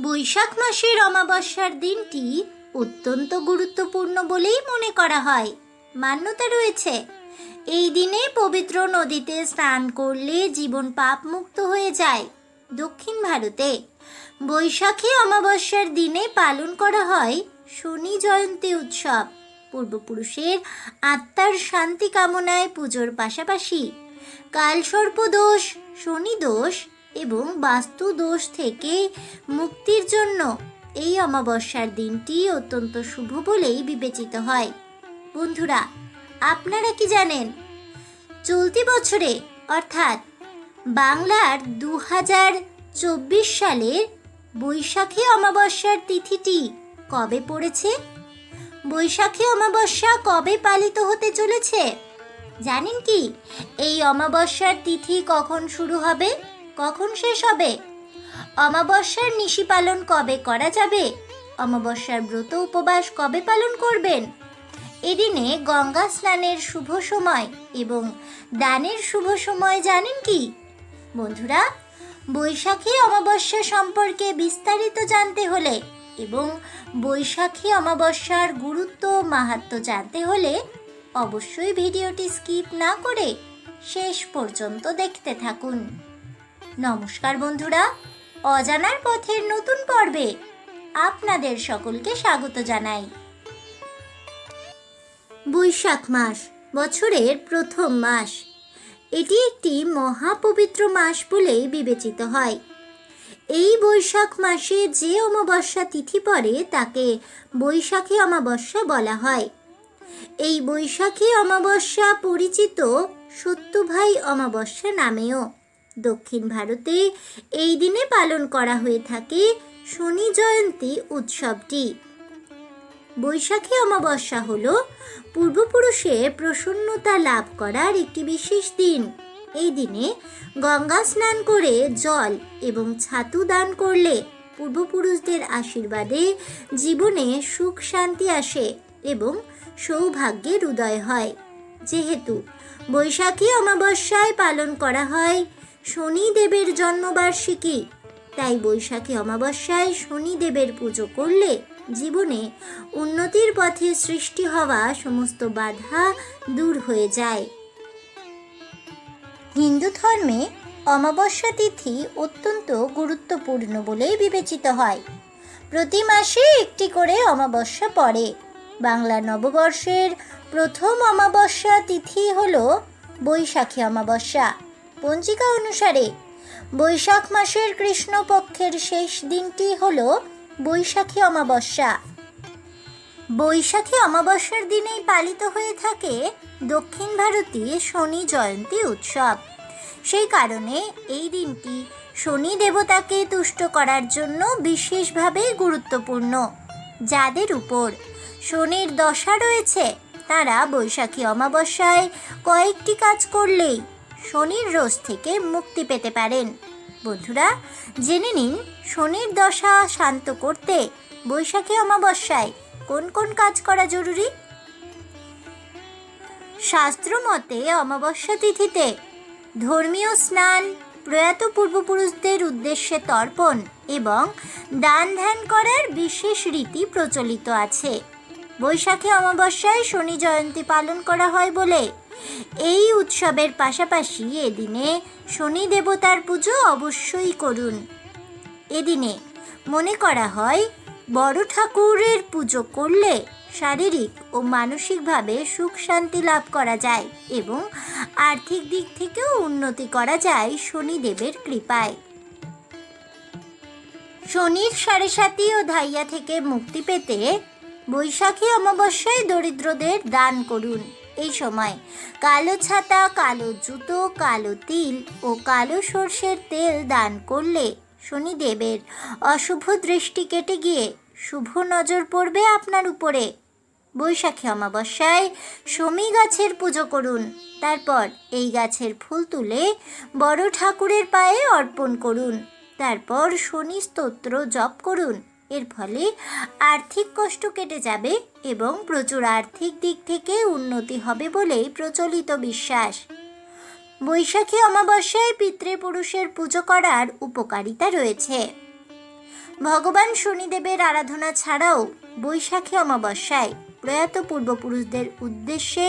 বৈশাখ মাসের অমাবস্যার দিনটি অত্যন্ত গুরুত্বপূর্ণ বলেই মনে করা হয়। মান্যতা রয়েছে। এই দিনে পবিত্র নদীতে স্নান করলে জীবন পাপ মুক্ত হয়ে যায়। দক্ষিণ ভারতে বৈশাখী অমাবস্যার দিনে পালন করা হয় শনি জয়ন্তী উৎসব। পূর্বপুরুষের আত্মার শান্তি কামনায় পুজোর পাশাপাশি কালসর্প দোষ, শনি দোষ এবং বাস্তু দোষ থেকে মুক্তির জন্য এই অমাবস্যার দিনটি অত্যন্ত শুভ বলেই বিবেচিত হয়। বন্ধুরা, আপনারা কি জানেন? চলতি বছরে, অর্থাৎ বাংলার দু হাজার চব্বিশ সালের বৈশাখী অমাবস্যার তিথিটি কবে পড়েছে? বৈশাখী অমাবস্যা কবে পালিত হতে চলেছে? জানেন কি? এই অমাবস্যার তিথি কখন শুরু হবে? কখন শেষ হবে? অমাবস্যার নিশি পালন কবে করা যাবে? অমাবস্যার ব্রত উপবাস কবে পালন করবেন? এদিনে গঙ্গা স্নানের শুভ সময় এবং দানের শুভ সময় জানেন কি? বন্ধুরা, বৈশাখী অমাবস্যা সম্পর্কে বিস্তারিত জানতে হলে এবং বৈশাখী অমাবস্যার গুরুত্ব ও মাহাত্ম্য জানতে হলে অবশ্যই ভিডিওটি স্কিপ না করে শেষ পর্যন্ত দেখতে থাকুন। নমস্কার বন্ধুরা, অজানার পথের নতুন পর্বে আপনাদের সকলকে স্বাগত জানাই। বৈশাখ মাস, বছরের প্রথম মাস। এটি একটি মহাপবিত্র মাস বলেই বিবেচিত হয়। এই বৈশাখ মাসে যে অমাবস্যা তিথি পড়ে তাকে বৈশাখী অমাবস্যা বলা হয়। এই বৈশাখী অমাবস্যা পরিচিত সত্যভাই অমাবস্যা নামেও। দক্ষিণ ভারতে এই দিনে পালন করা হয়ে থাকে শনি জয়ন্তী উৎসবটি। বৈশাখী অমাবস্যা হল পূর্বপুরুষের প্রসন্নতা লাভ করার একটি বিশেষ দিন। এই দিনে গঙ্গা স্নান করে জল এবং ছাতু দান করলে পূর্বপুরুষদের আশীর্বাদে জীবনে সুখ শান্তি আসে এবং সৌভাগ্যের উদয় হয়। যেহেতু বৈশাখী অমাবস্যায় পালন করা হয় শনিদেবের জন্মবার্ষিকী। তাই বৈশাখী অমাবস্যায় শনিদেবের পুজো করলে জীবনে উন্নতির পথে সৃষ্টি হওয়া সমস্ত বাধা দূর হয়ে যায়। হিন্দু ধর্মে অমাবস্যা তিথি অত্যন্ত গুরুত্বপূর্ণ বলেই বিবেচিত হয়। প্রতি মাসে একটি করে অমাবস্যা পড়ে। বাংলা নববর্ষের প্রথম অমাবস্যা তিথি হল বৈশাখী অমাবস্যা। পঞ্জিকা অনুসারে বৈশাখ মাসের কৃষ্ণপক্ষের শেষ দিনটি হল বৈশাখী অমাবস্যা। বৈশাখী অমাবস্যার দিনেই পালিত হয়ে থাকে দক্ষিণ ভারতীয় শনি জয়ন্তী উৎসব। সেই কারণে এই দিনটি শনি দেবতাকে তুষ্ট করার জন্য বিশেষভাবে গুরুত্বপূর্ণ। যাদের উপর শনির দশা রয়েছে, তারা বৈশাখী অমাবস্যায় কয়েকটি কাজ করলেই শনির রোজ থেকে মুক্তি পেতে পারেন। বন্ধুরা, জেনে নিন, শনির দশা শান্ত করতে বৈশাখী অমাবস্যায় কোন কোন কাজ করা জরুরি? শাস্ত্র মতে অমাবস্যা তিথিতে ধর্মীয় স্নান, প্রয়াত পূর্বপুরুষদের উদ্দেশ্যে তর্পণ এবং দান ধ্যান করার বিশেষ রীতি প্রচলিত আছে। বৈশাখী অমাবস্যায় শনি জয়ন্তী পালন করা হয় বলে এই উৎসবের পাশাপাশি এদিনে শনি দেবতার পুজো অবশ্যই করুন। এদিনে মনে করা হয়, বড় ঠাকুরের পুজো করলে শারীরিক ও মানসিকভাবে সুখ শান্তি লাভ করা যায় এবং আর্থিক দিক থেকেও উন্নতি করা যায় শনিদেবের কৃপায়। শনির সাড়ে সাতি ও ধাইয়া থেকে মুক্তি পেতে বৈশাখী অমাবস্যায় দরিদ্রদের দান করুন। এই সময় কালো ছাতা, কালো জুতো, কালো তিল ও কালো সর্ষের তেল দান করলে শনিদেবের অশুভ দৃষ্টি কেটে গিয়ে শুভ নজর পড়বে আপনার উপরে। বৈশাখী অমাবস্যায় সমী গাছের পুজো করুন। তারপর এই গাছের ফুল তুলে বড় ঠাকুরের পায়ে অর্পণ করুন। তারপর শনি স্তোত্র জপ করুন। এর ফলে আর্থিক কষ্ট কেটে যাবে এবং প্রচুর আর্থিক দিক থেকে উন্নতি হবে বলেই প্রচলিত বিশ্বাস। বৈশাখী অমাবস্যায় পিতৃপুরুষের পুজো করার উপকারিতা রয়েছে। ভগবান শনিদেবের আরাধনা ছাড়াও বৈশাখী অমাবস্যায় প্রয়াত পূর্বপুরুষদের উদ্দেশ্যে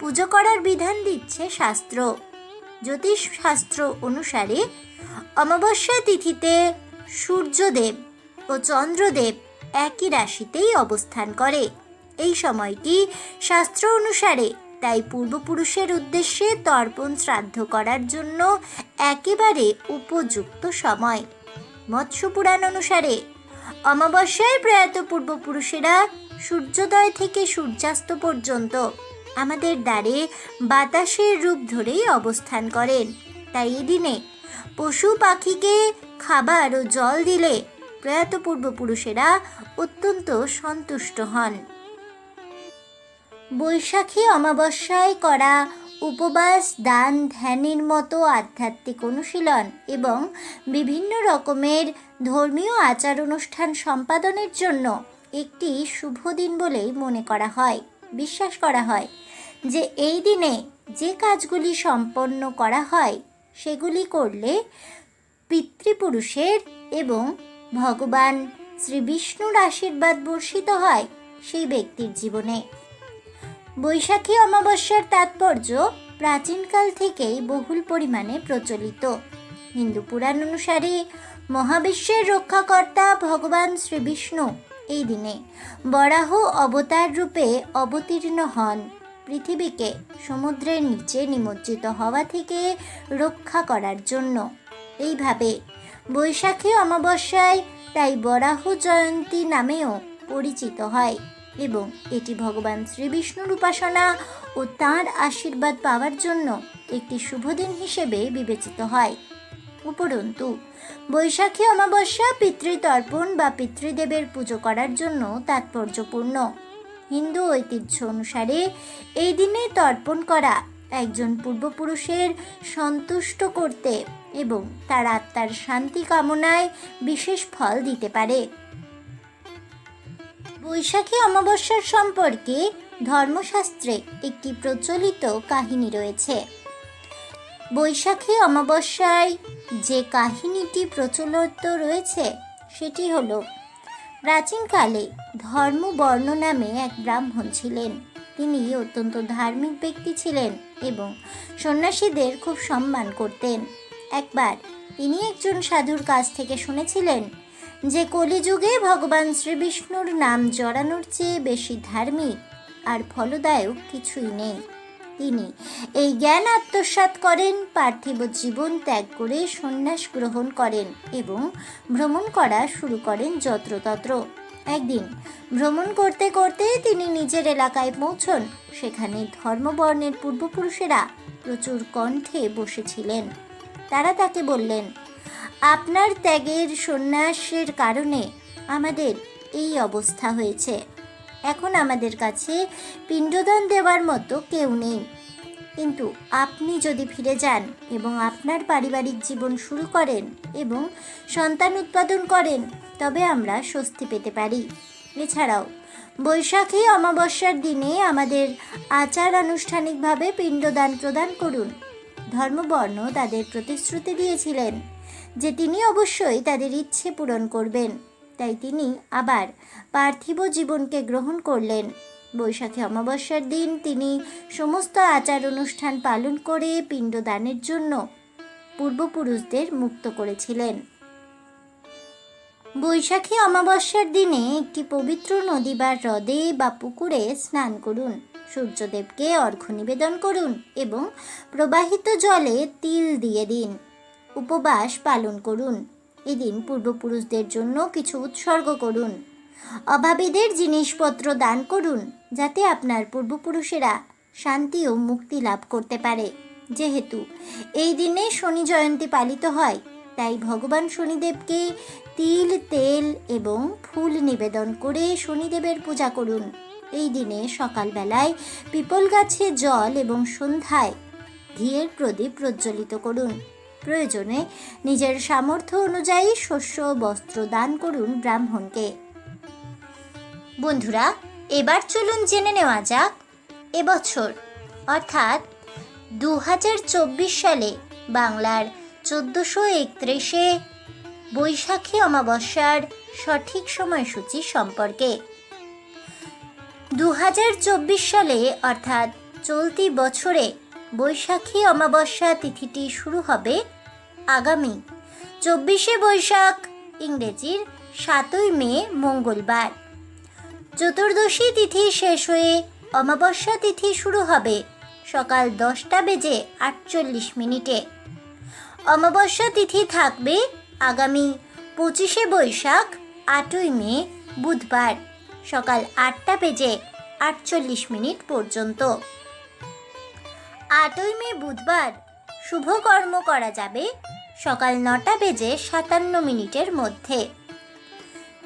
পুজো করার বিধান দিচ্ছে শাস্ত্র। জ্যোতিষ শাস্ত্র অনুসারে অমাবস্যা তিথিতে সূর্যদেব ও চন্দ্রদেব একই রাশিতেই অবস্থান করে। এই সময়টি শাস্ত্র অনুসারে তাই পূর্বপুরুষের উদ্দেশ্যে তর্পণ শ্রাদ্ধ করার জন্য একেবারে উপযুক্ত সময়। মৎস্য পুরাণ অনুসারে অমাবস্যায় প্রয়াত পূর্বপুরুষেরা সূর্যোদয় থেকে সূর্যাস্ত পর্যন্ত আমাদের দ্বারে বাতাসের রূপ ধরেই অবস্থান করেন। তাই এই দিনে পশু পাখিকে খাবার ও জল দিলে প্রয়াত পূর্বপুরুষেরা অত্যন্ত সন্তুষ্ট হন। বৈশাখী অমাবস্যায় করা উপবাস, দান, ধ্যানের মতো আধ্যাত্মিক অনুশীলন এবং বিভিন্ন রকমের ধর্মীয় আচার অনুষ্ঠান সম্পাদনের জন্য একটি শুভ দিন বলেই মনে করা হয়, বিশ্বাস করা হয় যে এই দিনে যে কাজগুলি সম্পন্ন করা হয়, সেগুলি করলে পিতৃপুরুষের এবং ভগবান শ্রী বিষ্ণুর আশীর্বাদ বর্ষিত হয় সেই ব্যক্তির জীবনে। বৈশাখী অমাবস্যার তাৎপর্য প্রাচীনকাল থেকেই বহুল পরিমাণে প্রচলিত। হিন্দু পুরাণ অনুসারে মহাবিশ্বের রক্ষাকর্তা ভগবান শ্রী বিষ্ণু এই দিনে বরাহ অবতার রূপে অবতীর্ণ হন। পৃথিবীকে সমুদ্রের নিচে নিমজ্জিত হওয়া থেকে রক্ষা করার জন্য। এইভাবে বৈশাখী অমাবস্যায় তাই বরাহ জয়ন্তী নামেও পরিচিত হয় এবং এটি ভগবান শ্রীবিষ্ণুর উপাসনা ও তাঁর আশীর্বাদ পাওয়ার জন্য একটি শুভ দিন হিসেবে বিবেচিত হয়। উপরন্তু, বৈশাখী অমাবস্যা পিতৃতর্পণ বা পিতৃদেবের পুজো করার জন্য তাৎপর্যপূর্ণ। হিন্দু ঐতিহ্য অনুসারে এই দিনে তর্পণ করা একজন পূর্বপুরুষের সন্তুষ্ট করতে এবং তার আত্মার শান্তি কামনায় বিশেষ ফল দিতে পারে। বৈশাখী অমাবস্যার সম্পর্কে ধর্মশাস্ত্রে একটি প্রচলিত কাহিনী রয়েছে। বৈশাখী অমাবস্যায় যে কাহিনীটি প্রচলিত রয়েছে, সেটি হলো, প্রাচীনকালে ধর্মবর্ণ নামে এক ব্রাহ্মণ ছিলেন। তিনি অত্যন্ত ধার্মিক ব্যক্তি ছিলেন এবং সন্ন্যাসীদের খুব সম্মান করতেন। একবার। তিনি একজন সাধুর কাছ থেকে শুনেছিলেন যে কলিযুগে ভগবান শ্রীবিষ্ণুর নাম জড়ানোর চেয়ে বেশি ধার্মিক আর ফলদায়ক কিছুই নেই। তিনি এই জ্ঞান আত্মসাৎ করেন, পার্থিব জীবন ত্যাগ করে সন্ন্যাস গ্রহণ করেন এবং ভ্রমণ করা শুরু করেন যত্রতত্র। একদিন ভ্রমণ করতে করতে তিনি নিজের এলাকায় পৌঁছন, সেখানে ধর্মবর্ণের পূর্বপুরুষেরা প্রচুর কণ্ঠে বসেছিলেন। তারা তাকে বললেন, আপনার ত্যাগের সন্ন্যাসের কারণে আমাদের এই অবস্থা হয়েছে। এখন আমাদের কাছে পিণ্ডদান দেওয়ার মতো কেউ নেই। কিন্তু আপনি যদি ফিরে যান এবং আপনার পারিবারিক জীবন শুরু করেন এবং সন্তান উৎপাদন করেন, তবে আমরা স্বস্তি পেতে পারি। এছাড়াও, বৈশাখী অমাবস্যার দিনে আমাদের আচার আনুষ্ঠানিকভাবে পিণ্ডদান প্রদান করুন। ধর্মবর্ণ তাদের প্রতিশ্রুতি দিয়েছিলেন, যে তিনি অবশ্যই তাদের ইচ্ছে পূরণ করবেন। তাই তিনি আবার পার্থিব জীবনকে গ্রহণ করলেন। বৈশাখী অমাবস্যার দিন তিনি সমস্ত আচার অনুষ্ঠান পালন করে পিণ্ডদানের জন্য পূর্বপুরুষদের মুক্ত করেছিলেন। বৈশাখী অমাবস্যার দিনে একটি পবিত্র নদী বা হ্রদে বা পুকুরে স্নান করুন। সূর্যদেবকে অর্ঘ্য নিবেদন করুন এবং প্রবাহিত জলে তিল দিয়ে দিন। উপবাস পালন করুন। এদিন পূর্বপুরুষদের জন্য কিছু উৎসর্গ করুন। অভাবীদের জিনিসপত্র দান করুন, যাতে আপনার পূর্বপুরুষেরা শান্তি ও মুক্তি লাভ করতে পারে। যেহেতু এই দিনে শনি জয়ন্তী পালিত হয়, তাই ভগবান শনিদেবকে তিল, তেল এবং ফুল নিবেদন করে শনিদেবের পূজা করুন। এই দিনে সকালবেলায় পিপল গাছে জল এবং সন্ধ্যায় ঘিয়ের প্রদীপ প্রজ্বলিত করুন। প্রয়োজনে নিজের সামর্থ্য অনুযায়ী শস্য বস্ত্র দান করুন ব্রাহ্মণকে। বন্ধুরা, এবার চলুন জেনে নেওয়া যাক এবছর, অর্থাৎ দু হাজার চব্বিশ সালে বাংলার চোদ্দোশো একত্রিশে বৈশাখী অমাবস্যার সঠিক সময়সূচি সম্পর্কে। দু হাজার চব্বিশ সালে, অর্থাৎ চলতি বছরে বৈশাখী অমাবস্যা তিথিটি শুরু হবে আগামী চব্বিশে বৈশাখ, ইংরেজির সাতই মে, মঙ্গলবার। চতুর্দশী তিথি শেষ হয়ে অমাবস্যা তিথি শুরু হবে সকাল দশটা বেজে আটচল্লিশ মিনিটে। অমাবস্যা তিথি থাকবে আগামী পঁচিশে বৈশাখ, আটই মে, বুধবার। সকাল আটটা বেজে আটচল্লিশ মিনিট পর্যন্ত। আটই মে বুধবার শুভকর্ম করা যাবে সকাল নটা বেজে সাতান্ন মিনিটের মধ্যে।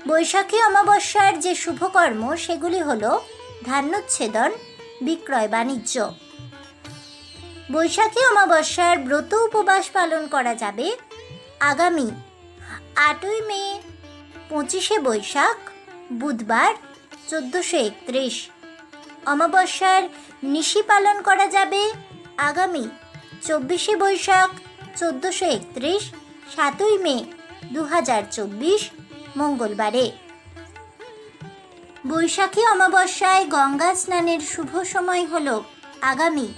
বৈশাখী অমাবস্যার যে শুভকর্ম সেগুলি হল ধান্যচ্ছেদন, বিক্রয় বাণিজ্য। বৈশাখী অমাবস্যার ব্রত উপবাস পালন করা যাবে আগামী আটই মে পঁচিশে বৈশাখ, বুধবার চোদ্দোশো একত্রিশ। অমাবস্যার নিশি পালন করা যাবে আগামী চব্বিশে বৈশাখ চোদ্দোশো একত্রিশ, সাতই মে দু হাজার চব্বিশ মঙ্গলবারে। বৈশাখী অমাবস্যায় গঙ্গা স্নানের শুভ সময় হল আগামী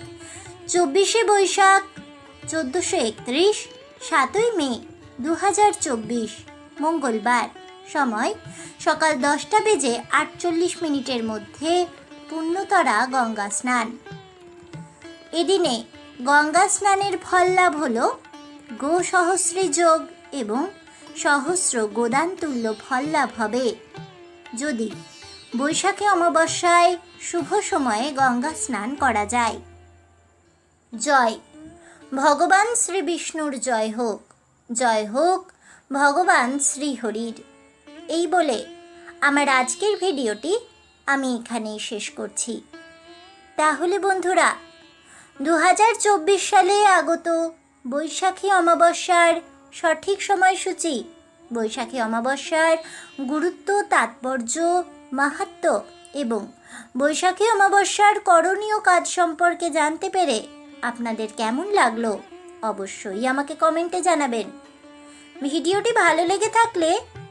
চব্বিশে বৈশাখ চোদ্দোশো একত্রিশ, সাতই মে দু হাজার চব্বিশ মঙ্গলবার। সময় সকাল দশটা বেজে আটচল্লিশ মিনিটের মধ্যে পুণ্যতরা গঙ্গা স্নান। এদিনে গঙ্গা স্নানের ফল লাভ হল গো সহস্রী যোগ এবং সহস্র গোদান তুল্য ফল লাভ হবে। যদি বৈশাখী অমাবস্যায় শুভ সময়ে গঙ্গা স্নান করা যায়। জয়। ভগবান শ্রী বিষ্ণুর জয় হোক। জয় হোক ভগবান শ্রীহরির এই বলে আমার আজকের ভিডিওটি আমি এখানেই শেষ করছি। তাহলে বন্ধুরা দু হাজার চব্বিশ সালে আগত বৈশাখী অমাবস্যার সঠিক সময়সূচি, বৈশাখী অমাবস্যার গুরুত্ব, তাৎপর্য, মাহাত্ম এবং বৈশাখী অমাবস্যার করণীয় কাজ সম্পর্কে জানতে পেরে আপনাদের কেমন লাগল অবশ্যই আমাকে কমেন্টে জানাবেন। ভিডিওটি ভালো লেগে থাকলে